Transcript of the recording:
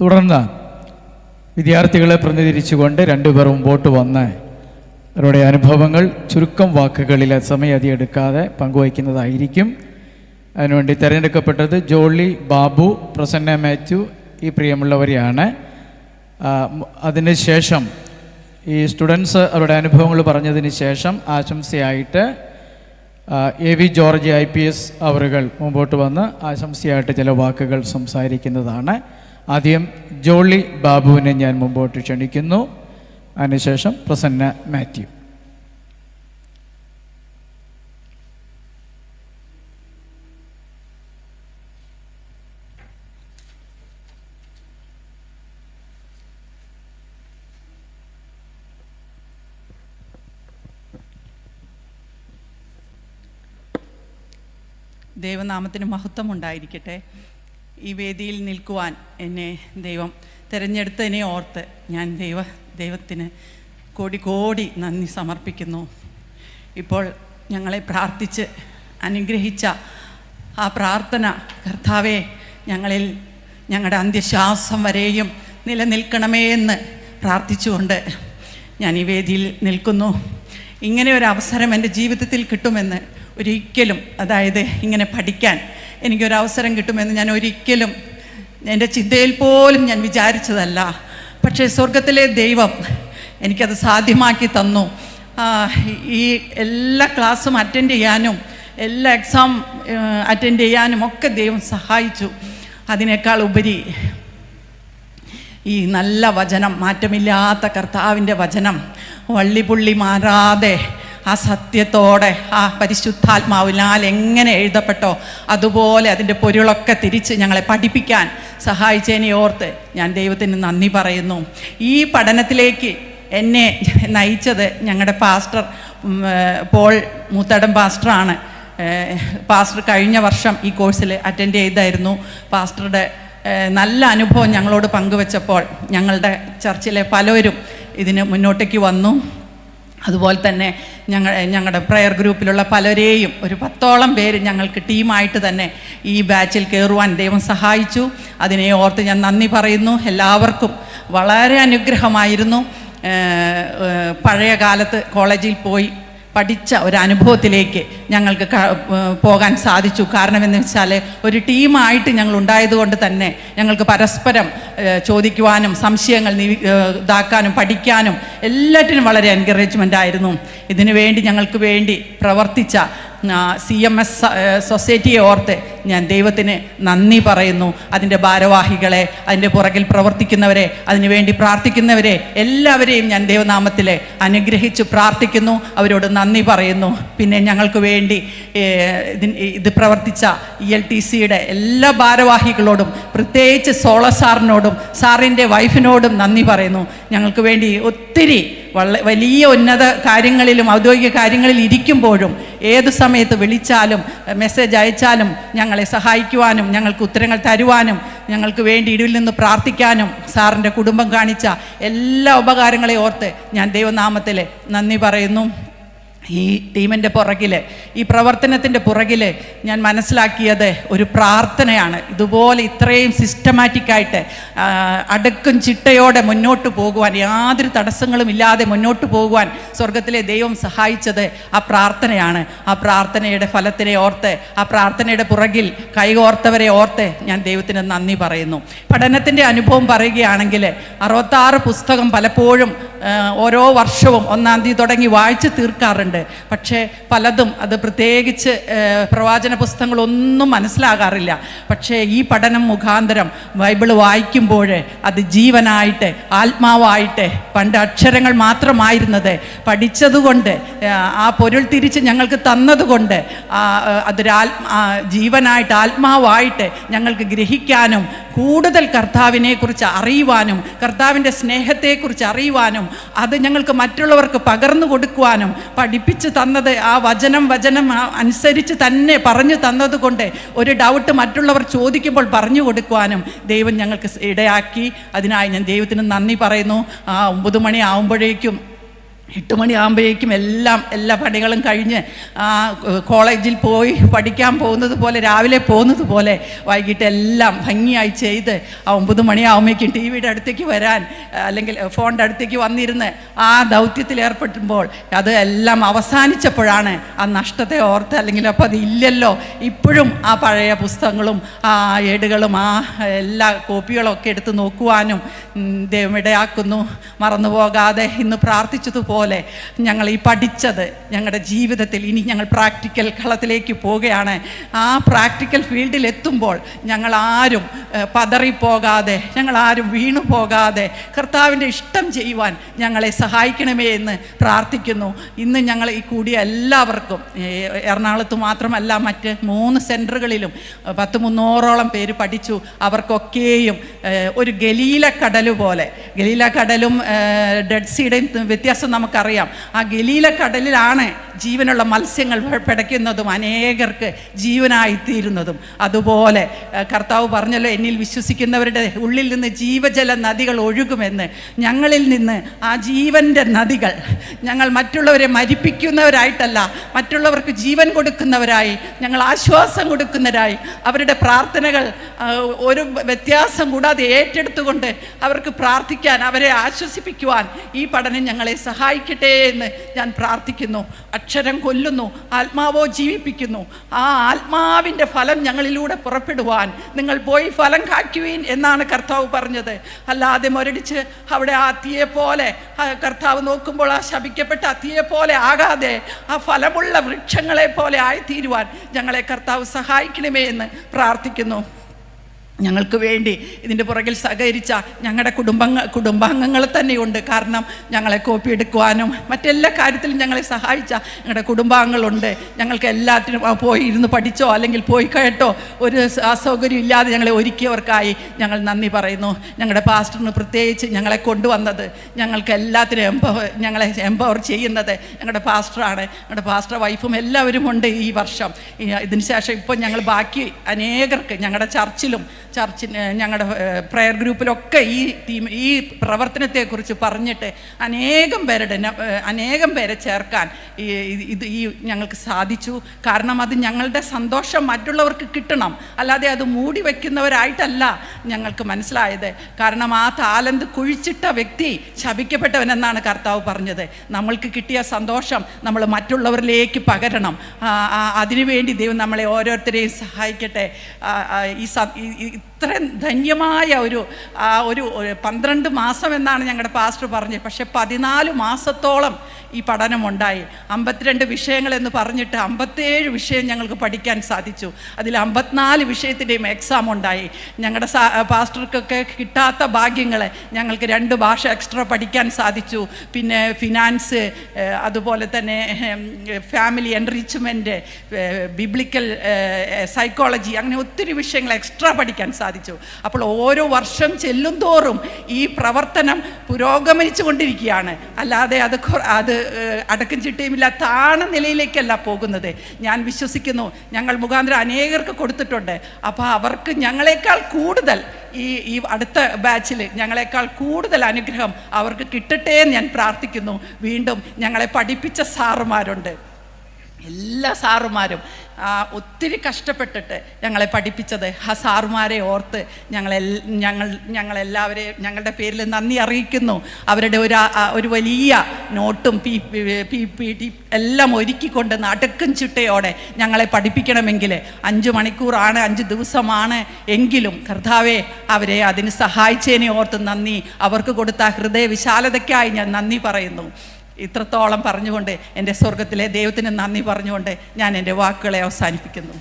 തുടർന്ന് വിദ്യാർത്ഥികളെ പ്രതിനിധീകരിച്ചുകൊണ്ട് രണ്ടുപേർ മുമ്പോട്ട് വന്ന് അവരുടെ അനുഭവങ്ങൾ ചുരുക്കം വാക്കുകളിൽ സമയം എടുക്കാതെ പങ്കുവയ്ക്കുന്നതായിരിക്കും. അതിനുവേണ്ടി തിരഞ്ഞെടുക്കപ്പെട്ടത് ജോളി ബാബു പ്രസന്ന മാത്യു ഈ പ്രിയമുള്ളവരെയാണ്. അതിനുശേഷം ഈ സ്റ്റുഡൻസ് അവരുടെ അനുഭവങ്ങൾ പറഞ്ഞതിന് ശേഷം ആശംസയായിട്ട് A V George I P S അവറുകൾ മുമ്പോട്ട് വന്ന് ആശംസയായിട്ട് ചില വാക്കുകൾ സംസാരിക്കുന്നതാണ്. ആദ്യം ജോളി ബാബുവിനെ ഞാൻ മുമ്പോട്ട് ക്ഷണിക്കുന്നു. അതിനുശേഷം പ്രസന്ന മാത്യു. ദേവനാമത്തിന് മഹത്വം ഉണ്ടായിരിക്കട്ടെ. ഈ വേദിയിൽ നിൽക്കുവാൻ എന്നെ ദൈവം തിരഞ്ഞെടുത്തതിനെ ഓർത്ത് ഞാൻ ദൈവ ദൈവത്തിന് കോടി കോടി നന്ദി സമർപ്പിക്കുന്നു. ഇപ്പോൾ ഞങ്ങളെ പ്രാർത്ഥിച്ച് അനുഗ്രഹിച്ച ആ പ്രാർത്ഥന കർത്താവെ ഞങ്ങളിൽ ഞങ്ങളുടെ അന്ത്യശ്വാസം വരെയും നിലനിൽക്കണമേ എന്ന് പ്രാർത്ഥിച്ചുകൊണ്ട് ഞാൻ ഈ വേദിയിൽ നിൽക്കുന്നു. ഇങ്ങനെ ഒരു അവസരം എന്റെ ജീവിതത്തിൽ കിട്ടുമെന്ന് ഒരിക്കലും അതായത് ഇങ്ങനെ പഠിക്കാൻ എനിക്കൊരു അവസരം കിട്ടുമെന്ന് ഞാൻ ഒരിക്കലും എന്റെ ചിന്തയിൽ പോലും ഞാൻ വിചാരിച്ചതല്ല. പക്ഷേ സ്വർഗത്തിലെ ദൈവം എനിക്കത് സാധ്യമാക്കി തന്നു. ഈ എല്ലാ ക്ലാസ്സും അറ്റൻഡ് ചെയ്യാനും എല്ലാ എക്സാം അറ്റൻഡ് ചെയ്യാനും ഒക്കെ ദൈവം സഹായിച്ചു. അതിനേക്കാൾ ഉപരി ഈ നല്ല വചനം മാറ്റമില്ലാത്ത കർത്താവിന്റെ വചനം വള്ളിപുള്ളി മാറാതെ ആ സത്യത്തോടെ ആ പരിശുദ്ധാത്മാവിനാൽ എങ്ങനെ എഴുതപ്പെട്ടോ അതുപോലെ അതിന്റെ പൊരുളൊക്കെ തിരിച്ച് ഞങ്ങളെ പഠിപ്പിക്കാൻ സഹായിച്ചതിനെ ഓർത്ത് ഞാൻ ദൈവത്തിന് നന്ദി പറയുന്നു. ഈ പഠനത്തിലേക്ക് എന്നെ നയിച്ചത് ഞങ്ങളുടെ പാസ്റ്റർ പോൾ മൂത്തടം പാസ്റ്ററാണ്. പാസ്റ്റർ കഴിഞ്ഞ വർഷം ഈ കോഴ്സിൽ അറ്റൻഡ് ചെയ്തായിരുന്നു. പാസ്റ്ററുടെ നല്ല അനുഭവം ഞങ്ങളോട് പങ്കുവച്ചപ്പോൾ ഞങ്ങളുടെ ചർച്ചിലെ പലരും ഇതിന് മുന്നോട്ടേക്ക് വന്നു. അതുപോലെ തന്നെ ഞങ്ങൾ ഞങ്ങളുടെ പ്രെയർ ഗ്രൂപ്പിലുള്ള പലരെയും ഒരു പത്തോളം പേര് ഞങ്ങൾക്ക് ടീമായിട്ട് തന്നെ ഈ ബാച്ചിൽ കയറുവാൻ ദൈവം സഹായിച്ചു. അതിനെ ഓർത്ത് ഞാൻ നന്ദി പറയുന്നു. എല്ലാവർക്കും വളരെ അനുഗ്രഹമായിരുന്നു. പഴയ കാലത്ത് കോളേജിൽ പോയി പഠിച്ച ഒരു അനുഭവത്തിലേക്ക് ഞങ്ങൾക്ക് പോകാൻ സാധിച്ചു. കാരണം എന്ന് വെച്ചാൽ ഒരു ടീമായിട്ട് ഞങ്ങൾ ഉണ്ടായതുകൊണ്ട് തന്നെ ഞങ്ങൾക്ക് പരസ്പരം ചോദിക്കുവാനും സംശയങ്ങൾ ഇതാക്കാനും പഠിക്കാനും എല്ലാറ്റിനും വളരെ എൻകറേജ്മെന്റ് ആയിരുന്നു. ഇതിനു വേണ്ടി ഞങ്ങൾക്ക് വേണ്ടി പ്രവർത്തിച്ച സി എം എസ് സൊസൈറ്റിയെ ഓർത്ത് ഞാൻ ദൈവത്തിന് നന്ദി പറയുന്നു. അതിന്റെ ഭാരവാഹികളെ അതിന്റെ പുറകിൽ പ്രവർത്തിക്കുന്നവരെ അതിനുവേണ്ടി പ്രാർത്ഥിക്കുന്നവരെ എല്ലാവരെയും ഞാൻ ദൈവനാമത്തിൽ അനുഗ്രഹിച്ച് പ്രാർത്ഥിക്കുന്നു. അവരോട് നന്ദി പറയുന്നു. പിന്നെ ഞങ്ങൾക്ക് വേണ്ടി ഇത് പ്രവർത്തിച്ച ഇ എൽ ടി സിയുടെ എല്ലാ ഭാരവാഹികളോടും പ്രത്യേകിച്ച് സോള സാറിനോടും സാറിന്റെ വൈഫിനോടും നന്ദി പറയുന്നു. ഞങ്ങൾക്ക് വേണ്ടി ഒത്തിരി വലിയ ഉന്നത കാര്യങ്ങളിലും ഔദ്യോഗിക കാര്യങ്ങളിൽ ഇരിക്കുമ്പോഴും ഏത് സമയത്ത് വിളിച്ചാലും മെസ്സേജ് അയച്ചാലും ഞങ്ങളെ സഹായിക്കുവാനും ഞങ്ങൾക്ക് ഉത്തരങ്ങൾ തരുവാനും ഞങ്ങൾക്ക് വേണ്ടി ഇടിവിൽ നിന്ന് പ്രാർത്ഥിക്കാനും സാറിന്റെ കുടുംബം കാണിച്ച എല്ലാ ഉപകാരങ്ങളെ ഓർത്ത് ഞാൻ ദൈവനാമത്തിൽ നന്ദി പറയുന്നു. ഈ ടീമിന്റെ പുറകിൽ ഈ പ്രവർത്തനത്തിന്റെ പുറകിൽ ഞാൻ മനസ്സിലാക്കിയത് ഒരു പ്രാർത്ഥനയാണ്. ഇതുപോലെ ഇത്രയും സിസ്റ്റമാറ്റിക്കായിട്ട് അടുക്കും ചിട്ടയോടെ മുന്നോട്ട് പോകുവാൻ യാതൊരു തടസ്സങ്ങളും ഇല്ലാതെ മുന്നോട്ട് പോകുവാൻ സ്വർഗത്തിലെ ദൈവം സഹായിച്ചത് ആ പ്രാർത്ഥനയാണ്. ആ പ്രാർത്ഥനയുടെ ഫലത്തിനെ ഓർത്ത് ആ പ്രാർത്ഥനയുടെ പുറകിൽ കൈകോർത്തവരെ ഓർത്ത് ഞാൻ ദൈവത്തിന് നന്ദി പറയുന്നു. പഠനത്തിന്റെ അനുഭവം പറയുകയാണെങ്കിൽ അറുപത്താറ് പുസ്തകം പലപ്പോഴും ഓരോ വർഷവും ഒന്നാം തീയതി തുടങ്ങി വായിച്ച് തീർക്കാറുണ്ട്. പക്ഷേ പലതും അത് പ്രത്യേകിച്ച് പ്രവാചന പുസ്തകങ്ങളൊന്നും മനസ്സിലാകാറില്ല. പക്ഷേ ഈ പഠനം മുഖാന്തരം ബൈബിൾ വായിക്കുമ്പോൾ അത് ജീവനായിട്ട് ആത്മാവായിട്ട് പണ്ട് അക്ഷരങ്ങൾ മാത്രമായിരുന്നത് പഠിച്ചതുകൊണ്ട് ആ, പൊരുൾ തിരിച്ച് ഞങ്ങൾക്ക് തന്നതുകൊണ്ട് ആ, ആ, അതൊരു ആത്മ ആ, ജീവനായിട്ട് ആത്മാവായിട്ട് ഞങ്ങൾക്ക് ഗ്രഹിക്കാനും കൂടുതൽ കർത്താവിനെ കുറിച്ച് അറിയുവാനും കർത്താവിന്റെ സ്നേഹത്തെക്കുറിച്ച് അറിയുവാനും അത് ഞങ്ങൾക്ക് മറ്റുള്ളവർക്ക് പകർന്നു കൊടുക്കുവാനും പഠിപ്പിച്ച് തന്നത് ആ വചനം വചനം അനുസരിച്ച് തന്നെ പറഞ്ഞു തന്നതുകൊണ്ട് ഒരു ഡൗട്ട് മറ്റുള്ളവർ ചോദിക്കുമ്പോൾ പറഞ്ഞു കൊടുക്കുവാനും ദൈവം ഞങ്ങൾക്ക് ഇടയാക്കി. അതിനായി ഞാൻ ദൈവത്തിന് നന്ദി പറയുന്നു. ആ ഒമ്പത് മണി ആകുമ്പോഴേക്കും എട്ട് മണിയാകുമ്പോഴേക്കും എല്ലാം എല്ലാ പണികളും കഴിഞ്ഞ് കോളേജിൽ പോയി പഠിക്കാൻ പോകുന്നത് പോലെ രാവിലെ പോകുന്നത് പോലെ വൈകിട്ട് എല്ലാം ഭംഗിയായി ചെയ്ത് ആ ഒമ്പത് മണിയാകുമ്പോഴേക്കും ടി വിയുടെ അടുത്തേക്ക് വരാൻ അല്ലെങ്കിൽ ഫോണിന്റെ അടുത്തേക്ക് വന്നിരുന്ന് ആ ദൗത്യത്തിൽ ഏർപ്പെടുമ്പോൾ അത് എല്ലാം അവസാനിച്ചപ്പോഴാണ് ആ നഷ്ടത്തെ ഓർത്ത് അല്ലെങ്കിൽ അപ്പോൾ അത് ഇല്ലല്ലോ. ഇപ്പോഴും ആ പഴയ പുസ്തകങ്ങളും ആ ഏടുകളും ആ എല്ലാ കോപ്പികളൊക്കെ എടുത്ത് നോക്കുവാനും ദൈവം ഇടയാക്കുന്നു. മറന്നു പോകാതെ ഇന്ന് പ്രാർത്ഥിച്ചതുപോലെ ഞങ്ങൾ ഈ പഠിച്ചത് ഞങ്ങളുടെ ജീവിതത്തിൽ ഇനി ഞങ്ങൾ പ്രാക്ടിക്കൽ കളത്തിലേക്ക് പോവുകയാണ്. ആ പ്രാക്ടിക്കൽ ഫീൽഡിൽ എത്തുമ്പോൾ ഞങ്ങൾ ആരും പതറിപ്പോകാതെ ഞങ്ങൾ ആരും വീണു പോകാതെ കർത്താവിന്റെ ഇഷ്ടം ചെയ്യുവാൻ ഞങ്ങളെ സഹായിക്കണമേ എന്ന് പ്രാർത്ഥിക്കുന്നു. ഇന്ന് ഞങ്ങൾ ഈ കൂടിയ എല്ലാവർക്കും എറണാകുളത്ത് മാത്രമല്ല മറ്റ് മൂന്ന് സെന്ററുകളിലും പത്ത് മുന്നൂറോളം പേര് പഠിച്ചു. അവർക്കൊക്കെയും ഒരു ഗലീല കടൽ പോലെ ഗലീല കടലും ഡെഡ് സീയുടെയും വ്യത്യാസം നമുക്കറിയാം. ആ ഗലീല കടലിലാണ് ജീവനുള്ള മത്സ്യങ്ങൾ പിടയ്ക്കുന്നതും അനേകർക്ക് ജീവനായിത്തീരുന്നതും. അതുപോലെ കർത്താവ് പറഞ്ഞല്ലോ എന്നിൽ വിശ്വസിക്കുന്നവരുടെ ഉള്ളിൽ നിന്ന് ജീവജല നദികൾ ഒഴുകുമെന്ന്. ഞങ്ങളിൽ നിന്ന് ആ ജീവന്റെ നദികൾ ഞങ്ങൾ മറ്റുള്ളവരെ മരിപ്പിക്കുന്നവരായിട്ടല്ല മറ്റുള്ളവർക്ക് ജീവൻ കൊടുക്കുന്നവരായി ഞങ്ങൾ ആശ്വാസം കൊടുക്കുന്നവരായി. അവരുടെ പ്രാർത്ഥനകൾ ഒരു വ്യത്യാസം കൂടാതെ ഏറ്റെടുത്തുകൊണ്ട് അവർക്ക് പ്രാർത്ഥിക്കാൻ അവരെ ആശ്വസിപ്പിക്കുവാൻ ഈ പഠനം ഞങ്ങളെ സഹായിക്കട്ടെ എന്ന് ഞാൻ പ്രാർത്ഥിക്കുന്നു. അക്ഷരം കൊല്ലുന്നു. ആത്മാവോ ജീവിപ്പിക്കുന്നു. ആ ആത്മാവിന്റെ ഫലം ഞങ്ങളിലൂടെ പുറപ്പെടുവാൻ നിങ്ങൾ പോയി ഫലം കാക്കുവീൻ എന്നാണ് കർത്താവ് പറഞ്ഞത്. അല്ലാതെ മുരടിച്ച് അവിടെ ആ അത്തിയെ പോലെ കർത്താവ് നോക്കുമ്പോൾ ആ ശപിക്കപ്പെട്ട അത്തിയെ പോലെ ആകാതെ ആ ഫലമുള്ള വൃക്ഷങ്ങളെ പോലെ ആയിത്തീരുവാൻ ഞങ്ങളെ കർത്താവ് സഹായിക്കണമേ എന്ന് പ്രാർത്ഥിക്കുന്നു. ഞങ്ങൾക്ക് വേണ്ടി ഇതിന്റെ പുറകിൽ സഹകരിച്ച ഞങ്ങളുടെ കുടുംബങ്ങൾ കുടുംബാംഗങ്ങൾ തന്നെയുണ്ട്. കാരണം ഞങ്ങളെ കോപ്പി എടുക്കുവാനും മറ്റെല്ലാ കാര്യത്തിലും ഞങ്ങളെ സഹായിച്ച ഞങ്ങളുടെ കുടുംബാംഗങ്ങളുണ്ട്. ഞങ്ങൾക്ക് എല്ലാത്തിനും പോയി ഇരുന്ന് പഠിച്ചോ അല്ലെങ്കിൽ പോയി കേട്ടോ. ഒരു അസൗകര്യം ഇല്ലാതെ ഞങ്ങളെ ഒരുക്കിയവർക്കായി ഞങ്ങൾ നന്ദി പറയുന്നു. ഞങ്ങളുടെ പാസ്റ്ററിന് പ്രത്യേകിച്ച് ഞങ്ങളെ കൊണ്ടുവന്നത് ഞങ്ങൾക്ക് എല്ലാത്തിനും എംപവർ ഞങ്ങളെ എംപവർ ചെയ്യുന്നത് ഞങ്ങളുടെ പാസ്റ്ററാണ്. ഞങ്ങളുടെ പാസ്റ്റർ വൈഫും എല്ലാവരും ഉണ്ട് ഈ വർഷം. ഇതിന് ശേഷം ഇപ്പോൾ ഞങ്ങൾ ബാക്കി അനേകർക്ക് ഞങ്ങളുടെ ചർച്ചിലും ചർച്ചിന് ഞങ്ങളുടെ പ്രയർ ഗ്രൂപ്പിലൊക്കെ ഈ ടീം ഈ പ്രവർത്തനത്തെക്കുറിച്ച് പറഞ്ഞിട്ട് അനേകം പേരുടെ അനേകം പേരെ ചേർക്കാൻ ഇത് ഈ ഞങ്ങൾക്ക് സാധിച്ചു. കാരണം അത് ഞങ്ങളുടെ സന്തോഷം മറ്റുള്ളവർക്ക് കിട്ടണം. അല്ലാതെ അത് മൂടി വയ്ക്കുന്നവരായിട്ടല്ല ഞങ്ങൾക്ക് മനസ്സിലായത്. കാരണം ആ താലന്ത് കുഴിച്ചിട്ട വ്യക്തി ശപിക്കപ്പെട്ടവനെന്നാണ് കർത്താവ് പറഞ്ഞത്. നമ്മൾക്ക് കിട്ടിയ സന്തോഷം നമ്മൾ മറ്റുള്ളവരിലേക്ക് പകരണം. അതിനുവേണ്ടി ദൈവം നമ്മളെ ഓരോരുത്തരെയും സഹായിക്കട്ടെ. ഈ ഇത്രയും ധന്യമായ ഒരു ഒരു പന്ത്രണ്ട് മാസം എന്നാണ് ഞങ്ങളുടെ പാസ്റ്റർ പറഞ്ഞത്. പക്ഷെ പതിനാല് മാസത്തോളം ഈ പഠനമുണ്ടായി. അമ്പത്തിരണ്ട് വിഷയങ്ങൾ എന്ന് പറഞ്ഞിട്ട് അമ്പത്തേഴ് വിഷയം ഞങ്ങൾക്ക് പഠിക്കാൻ സാധിച്ചു. അതിൽ അമ്പത്തിനാല് വിഷയത്തിന്റെയും എക്സാം ഉണ്ടായി. ഞങ്ങളുടെ പാസ്റ്റർക്കൊക്കെ കിട്ടാത്ത ഭാഗ്യങ്ങൾ ഞങ്ങൾക്ക് രണ്ട് ഭാഷ എക്സ്ട്രാ പഠിക്കാൻ സാധിച്ചു. പിന്നെ ഫിനാൻസ് അതുപോലെ തന്നെ ഫാമിലി എൻറിച്ച്മെന്റ് ബിബ്ലിക്കൽ സൈക്കോളജി അങ്ങനെ ഒത്തിരി വിഷയങ്ങൾ എക്സ്ട്രാ പഠിക്കാൻ സാധിച്ചു. അപ്പോൾ ഓരോ വർഷം ചെല്ലും തോറും ഈ പ്രവർത്തനം പുരോഗമിച്ചു കൊണ്ടിരിക്കുകയാണ് അല്ലാതെ അത് അത് അടക്കം ചിട്ടയുമില്ലാത്ത താണ നിലയിലേക്കല്ല പോകുന്നത്. ഞാൻ വിശ്വസിക്കുന്നു ഞങ്ങൾ മുഖാന്തരം അനേകർക്ക് കൊടുത്തിട്ടുണ്ട്. അപ്പോൾ അവർക്ക് ഞങ്ങളെക്കാൾ കൂടുതൽ ഈ ഈ അടുത്ത ബാച്ചിൽ ഞങ്ങളെക്കാൾ കൂടുതൽ അനുഗ്രഹം അവർക്ക് കിട്ടട്ടെ എന്ന് ഞാൻ പ്രാർത്ഥിക്കുന്നു. വീണ്ടും ഞങ്ങളെ പഠിപ്പിച്ച സാറുമാരുണ്ട്. എല്ലാ സാറുമാരും ഒത്തിരി കഷ്ടപ്പെട്ടിട്ട് ഞങ്ങളെ പഠിപ്പിച്ചത്. ആ സാറുമാരെ ഓർത്ത് ഞങ്ങളെ ഞങ്ങൾ ഞങ്ങളെല്ലാവരെയും ഞങ്ങളുടെ പേരിൽ നന്ദി അറിയിക്കുന്നു. അവരുടെ ഒരു ഒരു വലിയ നോട്ടും പി പി പി ടി എല്ലാം ഒരുക്കിക്കൊണ്ട് നടുക്കും ചിട്ടയോടെ ഞങ്ങളെ പഠിപ്പിക്കണമെങ്കിൽ അഞ്ച് മണിക്കൂറാണ് അഞ്ച് ദിവസമാണ് എങ്കിലും കർത്താവെ അവരെ അതിന് സഹായിച്ചതിനെ ഓർത്ത് നന്ദി. അവർക്ക് കൊടുത്ത ഹൃദയ വിശാലതയ്ക്കായി ഞാൻ നന്ദി പറയുന്നു. ഇത്രത്തോളം പറഞ്ഞുകൊണ്ട് എന്റെ സ്വർഗത്തിലെ ദൈവത്തിന് നന്ദി പറഞ്ഞുകൊണ്ട് ഞാൻ എന്റെ വാക്കുകളെ അവസാനിപ്പിക്കുന്നു.